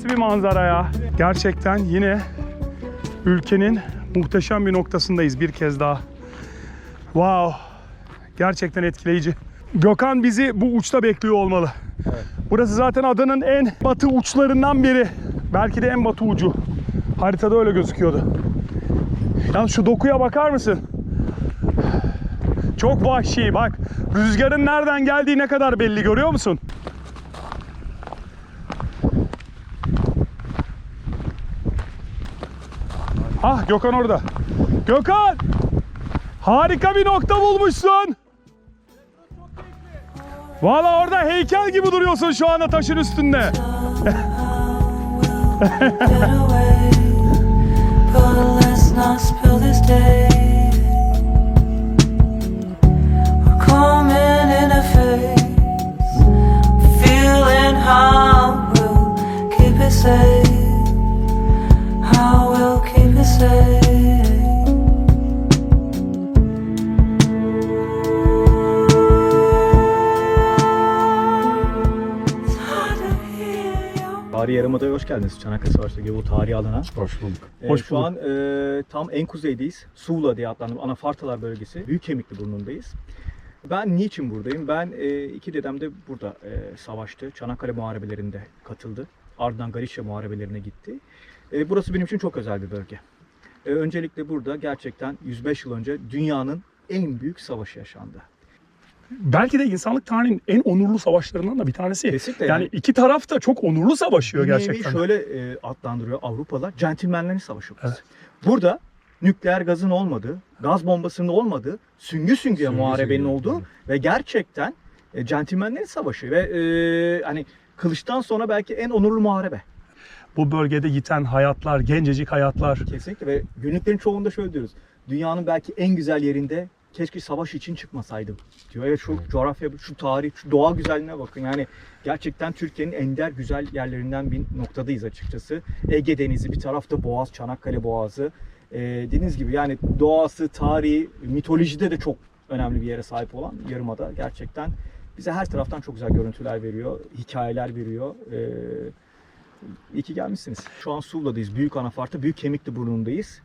nasıl bir manzara ya? Gerçekten yine ülkenin muhteşem bir noktasındayız bir kez daha. Wow. Gerçekten etkileyici. Gökhan bizi bu uçta bekliyor olmalı. Burası zaten adanın en batı uçlarından biri. Belki de en batı ucu. Haritada öyle gözüküyordu. Yalnız şu dokuya bakar mısın? Çok vahşi bak. Rüzgarın nereden geldiği ne kadar belli görüyor musun? Ah Gökhan orada. Gökhan! Harika bir nokta bulmuşsun. Valla orada heykel gibi duruyorsun şu anda taşın üstünde. Tarihi Yarımada'ya hoş geldiniz. Çanakkale Savaşı'ndaki bu tarihi alana. Hoş bulduk. Ee, Hoş Şu bulduk. an e, tam en kuzeydeyiz. Suğla diye adlandırılan Anafartalar bölgesi. Büyük Kemikli burnundayız. Ben niçin buradayım? Ben e, iki dedem de burada e, savaştı. Çanakkale muharebelerinde katıldı. Ardından Galişya muharebelerine gitti. E, burası benim için çok özel bir bölge. E, öncelikle burada gerçekten 105 yıl önce dünyanın en büyük savaşı yaşandı. Belki de insanlık tarihinin en onurlu savaşlarından da bir tanesi. Kesinlikle Yani yani. iki taraf da çok onurlu savaşıyor nevi gerçekten. şöyle e, adlandırıyor Avrupalılar. Centilmenlerin savaşı. Evet. Burada nükleer gazın olmadığı, gaz bombasının olmadığı, süngü süngüye Süngü muharebenin süngüye, olduğu ve gerçekten e, centilmenlerin savaşı ve e, hani kılıçtan sonra belki en onurlu muharebe. Bu bölgede yiten hayatlar, gencecik hayatlar. Kesinlikle ve günlüklerin çoğunda şöyle diyoruz. Dünyanın belki en güzel yerinde keşke savaş için çıkmasaydım diyor. Evet şu coğrafya, şu tarih, şu doğa güzelliğine bakın. Yani gerçekten Türkiye'nin ender güzel yerlerinden bir noktadayız açıkçası. Ege Denizi, bir tarafta Boğaz, Çanakkale Boğazı. Ee, dediğiniz gibi yani doğası, tarihi, mitolojide de çok önemli bir yere sahip olan Yarımada gerçekten bize her taraftan çok güzel görüntüler veriyor, hikayeler veriyor. Ee, iyi ki gelmişsiniz. Şu an Suvla'dayız. Büyük Anafarta, Büyük Kemikli burnundayız.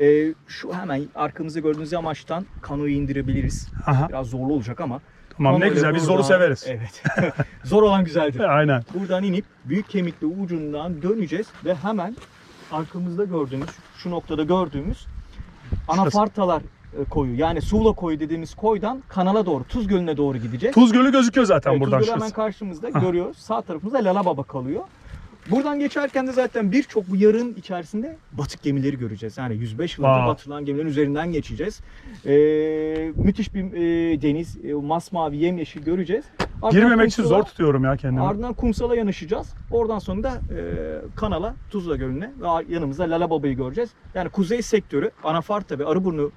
Ee, şu hemen arkamızda gördüğünüz yamaçtan kanoyu indirebiliriz. Aha. Biraz zorlu olacak ama. Tamam ne güzel biz zoru severiz. Evet. Zor olan güzeldir. Aynen. Buradan inip büyük kemikli ucundan döneceğiz ve hemen arkamızda gördüğümüz, şu noktada gördüğümüz Anafartalar e, koyu yani Suvla koyu dediğimiz koydan kanala doğru, Tuz Gölü'ne doğru gideceğiz. Tuz Gölü gözüküyor zaten Evet, buradan Tuz Gölü hemen karşımızda görüyoruz. Sağ tarafımızda Lala Baba kalıyor. Buradan geçerken de zaten birçok bu yarın içerisinde batık gemileri göreceğiz. Yani 105 yılında Wow. batılan gemilerin üzerinden geçeceğiz. Ee, müthiş bir e, deniz, e, masmavi, yemyeşil göreceğiz. Ardından Girmemek için kumsala- zor tutuyorum ya kendimi. Ardından kumsala yanaşacağız. Oradan sonra da e, kanala, Tuzla Gölü'ne ve yanımızda Lala Baba'yı göreceğiz. Yani kuzey sektörü, Anafarta ve Arıburnu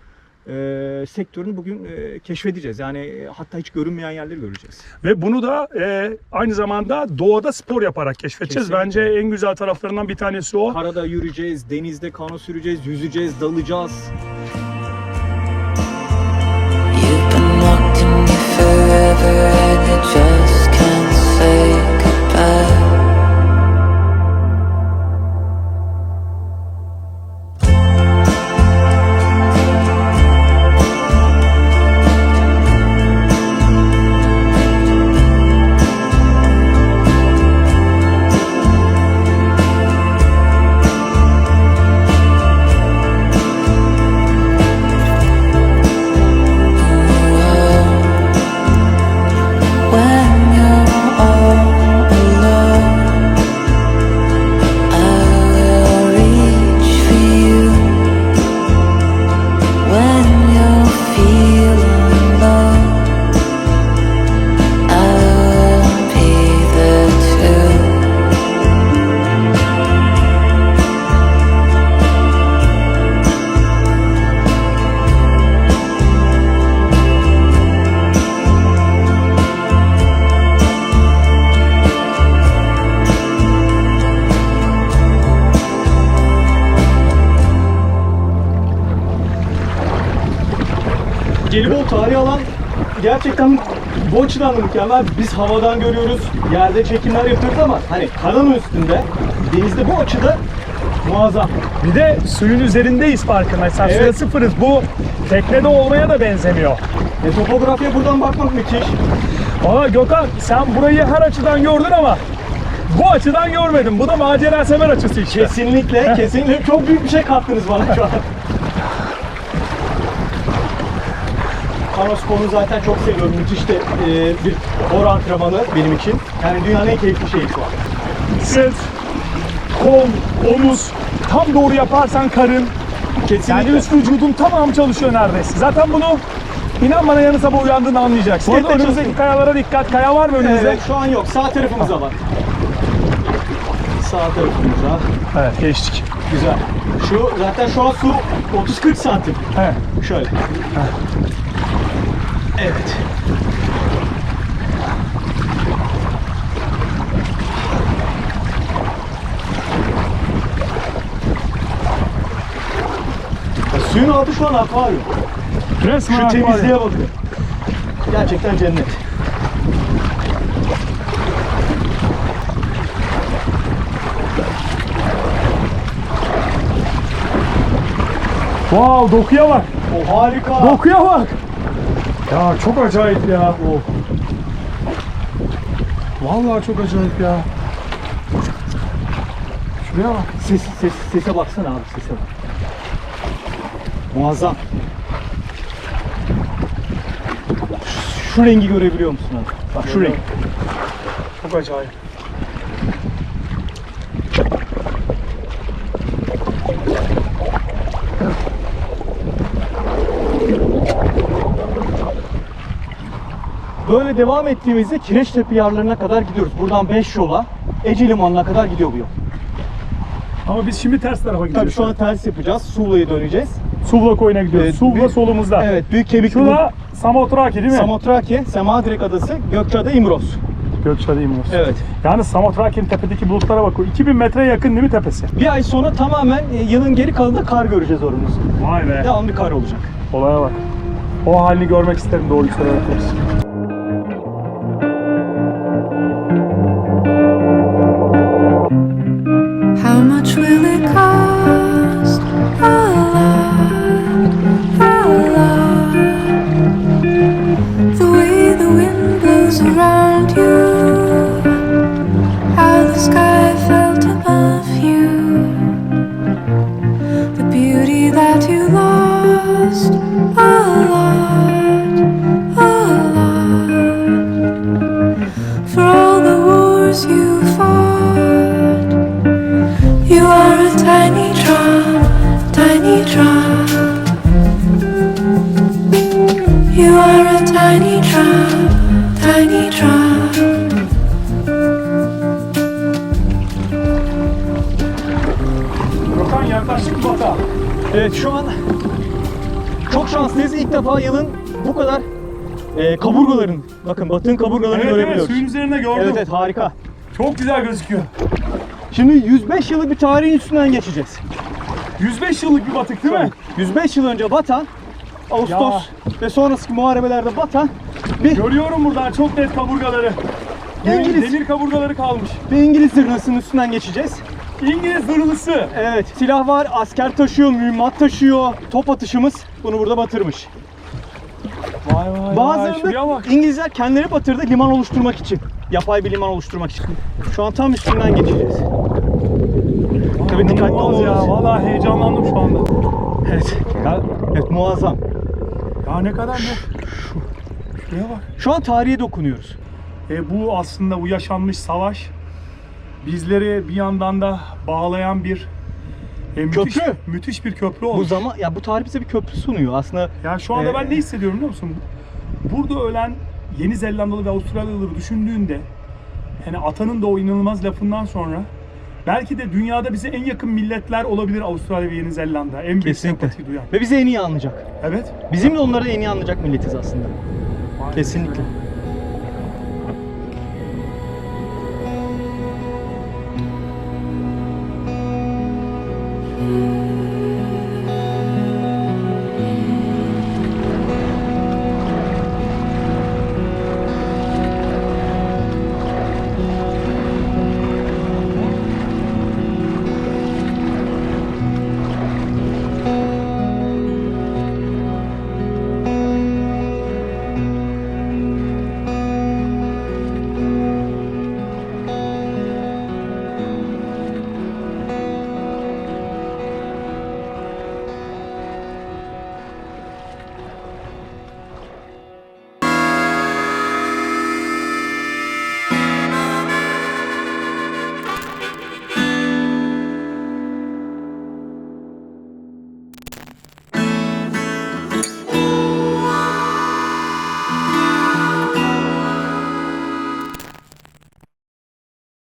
e, sektörünü bugün e, keşfedeceğiz. Yani e, hatta hiç görünmeyen yerleri göreceğiz. Ve bunu da e, aynı zamanda doğada spor yaparak keşfedeceğiz. Kesinlikle. Bence en güzel taraflarından bir tanesi o. Karada yürüyeceğiz, denizde kano süreceğiz, yüzeceğiz, dalacağız. You've been locked in here forever and you just Gelibolu tarihi alan gerçekten bu açıdan da mükemmel. Biz havadan görüyoruz, yerde çekimler yapıyoruz ama hani karanın üstünde, denizde bu açıda muazzam. Bir de suyun üzerindeyiz farkındaysan. Evet. Suya sıfırız. Bu teknede olmaya da benzemiyor. E, topografiye buradan bakmak müthiş. Aa Gökhan sen burayı her açıdan gördün ama bu açıdan görmedim. Bu da macera sever açısı işte. Kesinlikle, kesinlikle çok büyük bir şey kattınız bana şu an. Kano sporunu zaten çok seviyorum. Müthiş de e, bir spor antrenmanı benim için. Yani dünyanın en keyifli şeyi şu an. Sırt, kol, omuz tam doğru yaparsan karın. Kesinlikle. Yani üst vücudun tamamı çalışıyor neredeyse. Zaten bunu inan bana yarın sabah uyandığında anlayacaksın. Bu arada önümüzdeki kayalara dikkat. Kaya var mı önümüzde? Evet, şu an yok. Sağ tarafımıza bak. Sağ tarafımıza. Evet geçtik. Güzel. Şu zaten şu an su 30-40 santim. Evet. Şöyle. Evet. Ya Suyun altı şu an akvaryum. Resmen Şu akvaryum. temizliğe bakın. Gerçekten cennet. Wow dokuya bak. O harika. Dokuya bak. Ya çok acayip ya. Vallahi çok acayip ya. Şuraya bak. Ses, ses, sese baksana abi sese bak. Muazzam. Şu, şu rengi görebiliyor musun abi? Bak şu renk. Çok acayip. Böyle devam ettiğimizde Kireçtepe yarlarına kadar gidiyoruz. Buradan 5 yola Ece Limanı'na kadar gidiyor bu yol. Ama biz şimdi ters tarafa Tabii gidiyoruz. şu an ters yapacağız. Suvla'ya döneceğiz. Suvla koyuna gidiyoruz. Evet, Suvla büyük- solumuzda. Evet, Büyük Kemikli Şurada Samotraki değil mi? Samotraki, Semadirek Adası, Gökçeada, İmros. Gökçeada'yım burası. Evet. Yani Samotraki'nin tepedeki bulutlara bak. o 2000 metreye yakın değil mi tepesi? Bir ay sonra tamamen e, yılın geri kalanında kar göreceğiz oramızı. Vay be. Devamlı kar olacak. Olaya bak. O halini görmek isterim doğruyu söylemek all the wars you fought. You are a tiny drop, tiny drop. You are a tiny drop, tiny drop. Gökhan yaklaştık bata. Evet şu an çok şanslıyız. İlk defa yılın bu kadar e, kaburgaların, bakın batın kaburgalarını Evet evet görebiliyoruz. suyun üzerinde gördüm. Evet evet harika. Çok güzel gözüküyor. Şimdi 105 yıllık bir tarihin üstünden geçeceğiz. 105 yıllık bir batık değil mi? 105 yıl önce batan, Ağustos ve sonraki muharebelerde batan bir, Görüyorum buradan çok net kaburgaları. İngiliz. demir kaburgaları kalmış. bir İngiliz zırhnasının üstünden geçeceğiz. İngiliz zırhlısı. Evet silah var, asker taşıyor, mühimmat taşıyor. Top atışımız bunu burada batırmış. Vay vay Şuraya bak. İngilizler kendileri batırdı liman oluşturmak için. Yapay bir liman oluşturmak için. Şu an tam üstünden geçeceğiz. Tabii dikkatli İnanılmaz ya. olmalıyız. Vallahi heyecanlandım şu anda. Evet. Ya, Evet muazzam. ya ne kadar bu? Şuraya bak. Şu an tarihe dokunuyoruz. E, bu aslında bu yaşanmış savaş bizleri bir yandan da bağlayan bir e, müthiş, Köprü. müthiş bir köprü Bu olmuş. zaman ya bu tarih bize bir köprü sunuyor. Aslında Yani şu anda Ee, ben ne hissediyorum biliyor musun? Burada ölen Yeni Zelandalı ve Avustralyalıları düşündüğünde yani atanın da o inanılmaz lafından sonra belki de dünyada bize en yakın milletler olabilir Avustralya ve Yeni Zelanda. En büyük sempati duyan. ve bizi en iyi anlayacak. Evet. Bizim de onları en iyi anlayacak milletiz aslında. Kesinlikle.